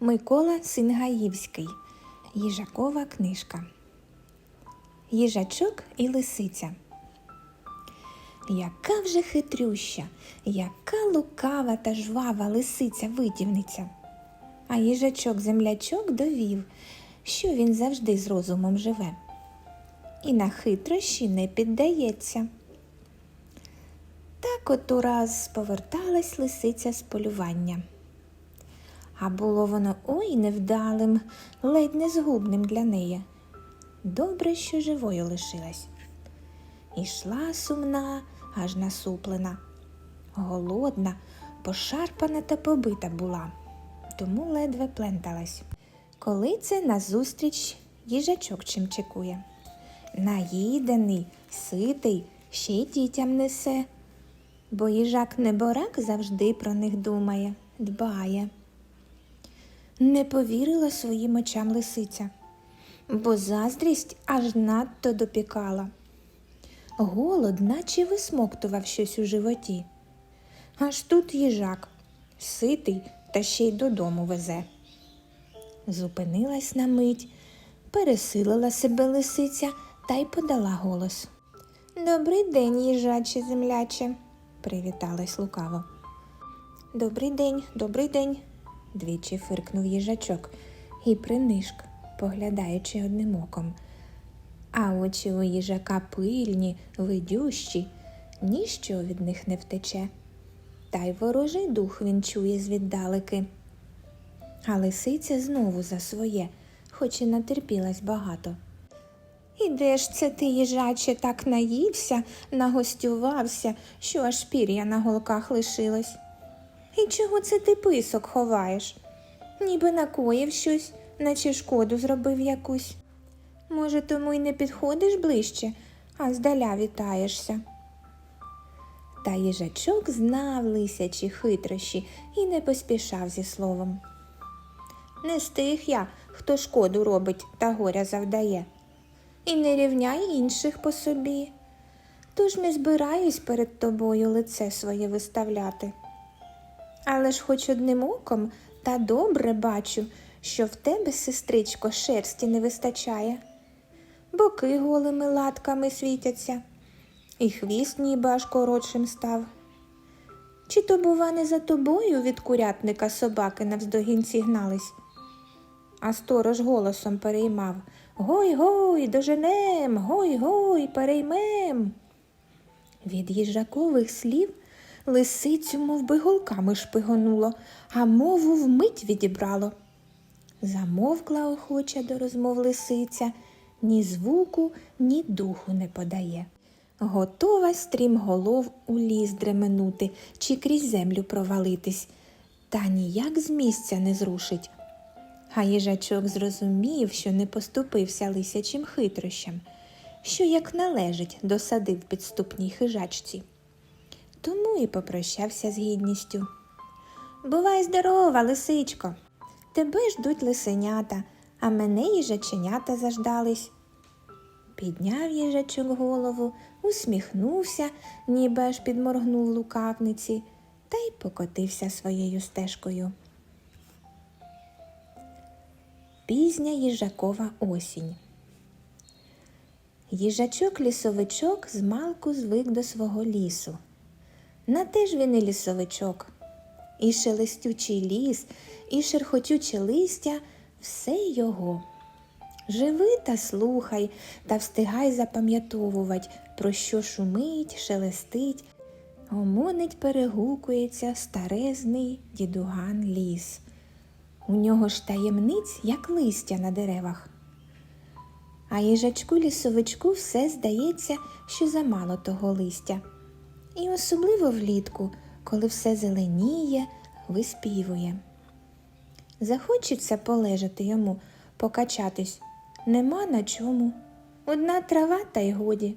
Микола Сингаївський. Їжакова книжка. Їжачок і лисиця. Яка вже хитрюща, яка лукава та жвава лисиця витівниця. А їжачок землячок довів, що він завжди з розумом живе. І на хитрощі не піддається. Так от ураз поверталась лисиця з полювання. А було воно ой невдалим, ледь не згубним для неї. Добре, що живою лишилась. Ішла сумна, аж насуплена, голодна, пошарпана та побита була, тому ледве пленталась. Коли це назустріч їжачок чимчикує. Наїдений, ситий, ще й дітям несе. Бо їжак неборак завжди про них думає, дбає. Не повірила своїм очам лисиця, бо заздрість аж надто допікала. Голод наче висмоктував щось у животі. Аж тут їжак, ситий та ще й додому везе. Зупинилась на мить, пересилила себе лисиця та й подала голос. Добрий день, їжаче земляче, привіталась лукаво. Добрий день, добрий день, двічі фиркнув їжачок і принишк, поглядаючи одним оком. А очі у їжака пильні, видющі, ніщо від них не втече. Та й ворожий дух він чує звіддалеки. А лисиця знову за своє, хоч і натерпілась багато. І де ж це ти, їжаче, так наївся, нагостювався, що аж пір'я на голках лишилось? І чого це ти писок ховаєш? Ніби накоїв щось, наче шкоду зробив якусь. Може, тому й не підходиш ближче, а здаля вітаєшся. Та їжачок знав лисячі хитрощі і не поспішав зі словом. Не з тих я, хто шкоду робить та горя завдає, і не рівняй інших по собі. Тож не збираюсь перед тобою лице своє виставляти. Але ж хоч одним оком та добре бачу, що в тебе, сестричко, шерсті не вистачає. Боки голими латками світяться, і хвіст ніби аж коротшим став. Чи то, бува, не за тобою від курятника собаки навздогінці гнались? А сторож голосом переймав Гой, гой, доженем, гой, гой, переймем. Від їжакових слів лисицю мов би, голками шпигонуло, а мову вмить відібрало. Замовкла охоча до розмов лисиця, ні звуку, ні духу не подає. Готова стрімголов у ліс дременути чи крізь землю провалитись, та ніяк з місця не зрушить. А їжачок зрозумів, що не поступився лисячим хитрощам, що, як належить, досадив підступній хижачці. Тому і попрощався з гідністю. Бувай здорова, лисичко. Тебе ждуть лисенята, а мене їжаченята заждались. Підняв їжачок голову, усміхнувся, ніби аж підморгнув лукавниці, та й покотився своєю стежкою. Пізня їжакова осінь. Їжачок-лісовичок змалку звик до свого лісу. На те ж він і лісовичок. І шелестючий ліс, і шерхотюче листя все його. Живи та слухай, та встигай запам'ятовувати, про що шумить, шелестить, гомонить, перегукується старезний дідуган ліс. У нього ж таємниць, як листя на деревах. А їжачку лісовичку все здається, що замало того листя. І особливо влітку, коли все зеленіє, виспівує. Захочеться полежати йому, покачатись, нема на чому. Одна трава та й годі,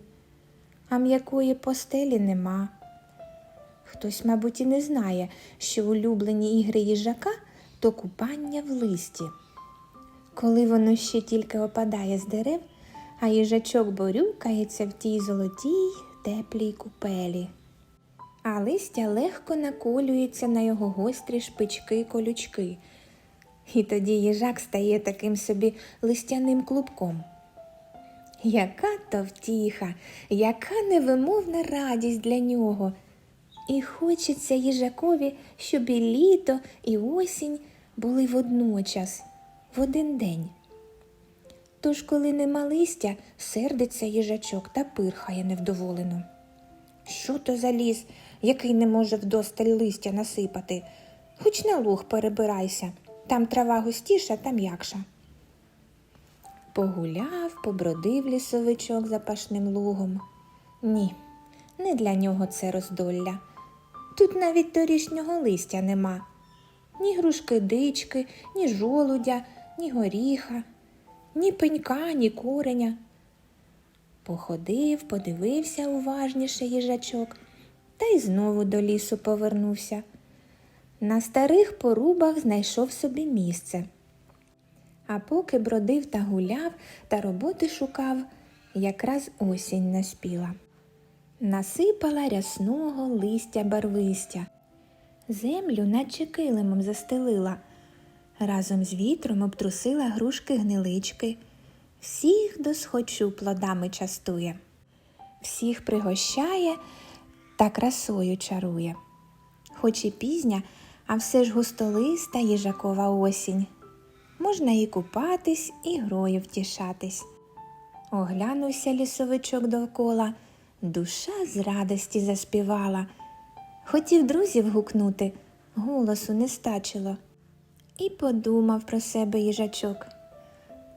а м'якої постелі нема. Хтось, мабуть, і не знає, що улюблені ігри їжака то купання в листі. Коли воно ще тільки опадає з дерев, а їжачок борюкається в тій золотій теплій купелі. А листя легко наколюється на його гострі шпички колючки. І тоді їжак стає таким собі листяним клубком. Яка то втіха, яка невимовна радість для нього. І хочеться їжакові, щоб і літо, і осінь були водночас, в один день. Тож, коли нема листя, сердиться їжачок та пирхає невдоволено. Що то за ліс, який не може вдосталь листя насипати? Хоч на луг перебирайся, там трава густіша та м'якша. Погуляв, побродив лісовичок запашним лугом. Ні, не для нього це роздолля. Тут навіть торішнього листя нема. Ні грушки дички, ні жолудя, ні горіха, ні пенька, ні кореня. Походив, подивився уважніше їжачок та й знову до лісу повернувся. На старих порубах знайшов собі місце. А поки бродив та гуляв та роботи шукав, якраз осінь наспіла. Насипала рясного листя барвистя, землю наче килимом застелила, разом з вітром обтрусила грушки гнилички, всіх досхочу плодами частує, всіх пригощає та красою чарує. Хоч і пізня, а все ж густолиста їжакова осінь. Можна і купатись, і грою втішатись. Оглянувся лісовичок довкола, душа з радості заспівала. Хотів друзів гукнути, голосу не стачило. І подумав про себе їжачок.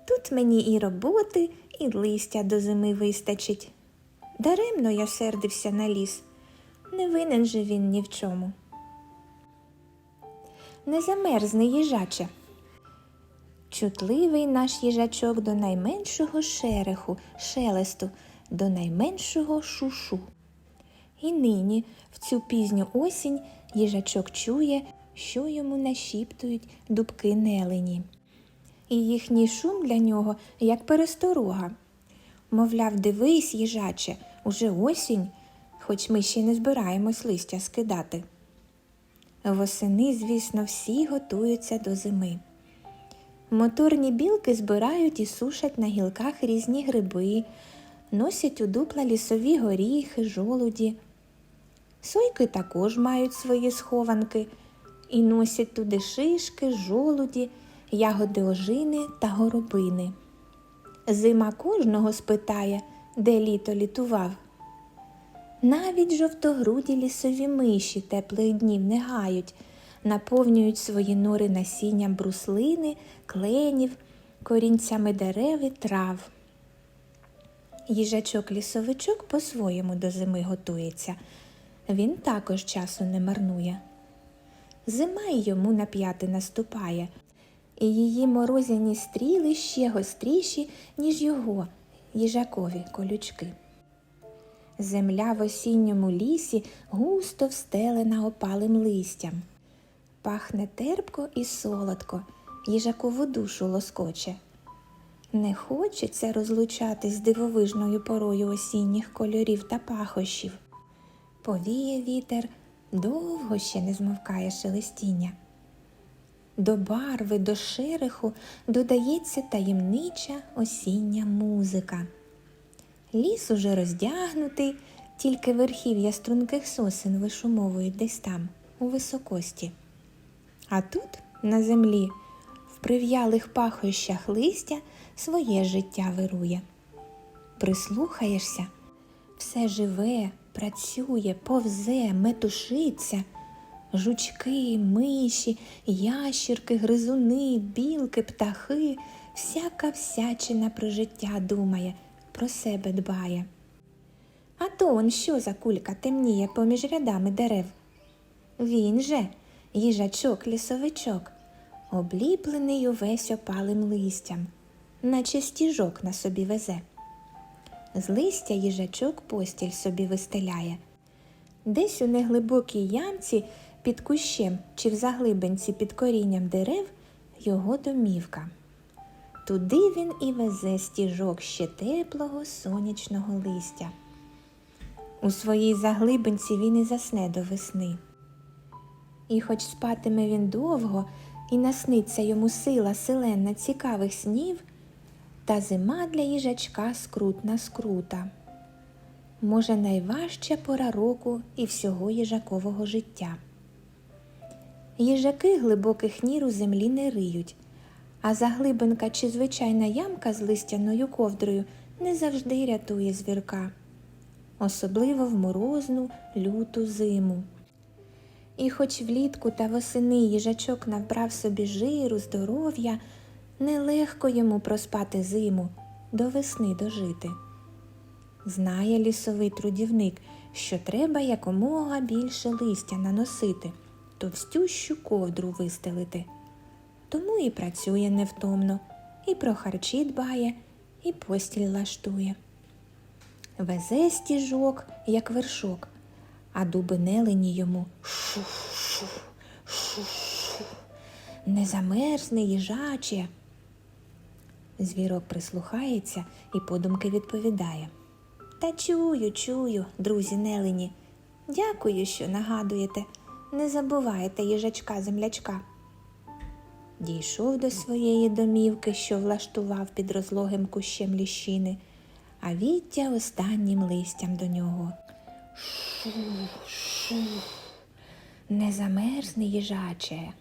Тут мені і роботи, і листя до зими вистачить. Даремно я сердився на ліс, не винен же він ні в чому. Не замерзне їжаче. Чутливий наш їжачок до найменшого шереху, шелесту, до найменшого шушу. І нині, в цю пізню осінь, їжачок чує, що йому нашіптують дубки нелені. І їхній шум для нього як пересторога. Мовляв, дивись, їжаче, уже осінь, хоч ми ще не збираємось листя скидати. Восени, звісно, всі готуються до зими. Моторні білки збирають і сушать на гілках різні гриби, носять у дупла лісові горіхи, жолуді. Сойки також мають свої схованки і носять туди шишки, жолуді, ягоди ожини та горобини. Зима кожного спитає, де літо літував. Навіть жовтогруді лісові миші теплих днів не гають, наповнюють свої нори насінням бруслини, кленів, корінцями дерев і трав. Їжачок-лісовичок по-своєму до зими готується. Він також часу не марнує. Зима й йому на п'яти наступає, і її морозяні стріли ще гостріші, ніж його, їжакові колючки. Земля в осінньому лісі густо встелена опалим листям. Пахне терпко і солодко, їжакову душу лоскоче. Не хочеться розлучатись з дивовижною порою осінніх кольорів та пахощів. Повіє вітер, довго ще не змовкає шелестіння. До барви, до шереху додається таємнича осіння музика. Ліс уже роздягнутий, тільки верхів'я струнких сосен вишумовують десь там, у високості. А тут, на землі, в прив'ялих пахощах листя своє життя вирує. Прислухаєшся, все живе, працює, повзе, метушиться. Жучки, миші, ящірки, гризуни, білки, птахи, всяка всячина про життя думає, про себе дбає. А то он що за кулька темніє поміж рядами дерев? Він же, їжачок-лісовичок, обліплений увесь опалим листям, наче стіжок на собі везе. З листя їжачок постіль собі вистеляє. Десь у неглибокій ямці під кущем чи в заглибинці під корінням дерев його домівка. Туди він і везе стіжок ще теплого сонячного листя. У своїй заглибинці він і засне до весни. І хоч спатиме він довго і насниться йому сила селена цікавих снів, та зима для їжачка скрутна скрута. Може, найважча пора року і всього їжакового життя. Їжаки глибоких нір у землі не риють, а заглибинка чи звичайна ямка з листяною ковдрою не завжди рятує звірка, особливо в морозну люту зиму. І хоч влітку та восени їжачок набрав собі жиру, здоров'я, нелегко йому проспати зиму, до весни дожити. Знає лісовий трудівник, що треба якомога більше листя наносити, товстющу ковдру вистелити. Тому і працює невтомно, і про харчі дбає, і постіль лаштує. Везе стіжок, як вершок, а дуби нелені йому шу-шу, шу-шу. Не замерзне їжаче. Звірок прислухається і подумки відповідає. Та чую, чую, друзі нелені. Дякую, що нагадуєте. Не забувайте їжачка землячка. Дійшов до своєї домівки, що влаштував під розлогим кущем ліщини, а віття останнім листям до нього. Шу, шу. Не замерзне їжаче.